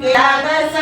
Yeah, that's a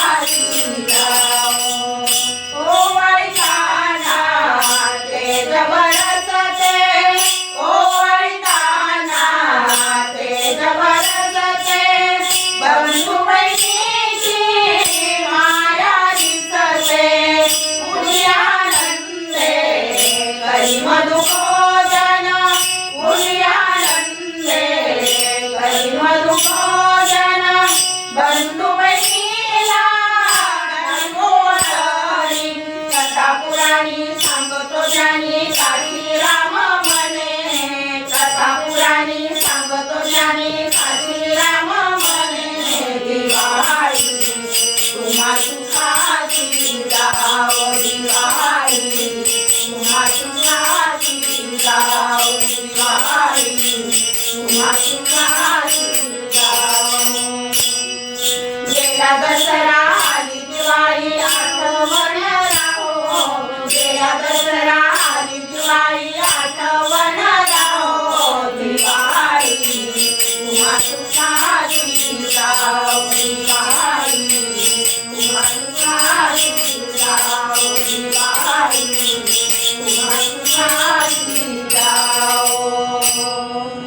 दिवाई दसरा हरी दुय आता बनलासरा दुवाई आता बनला दिवाळी तुम्हाला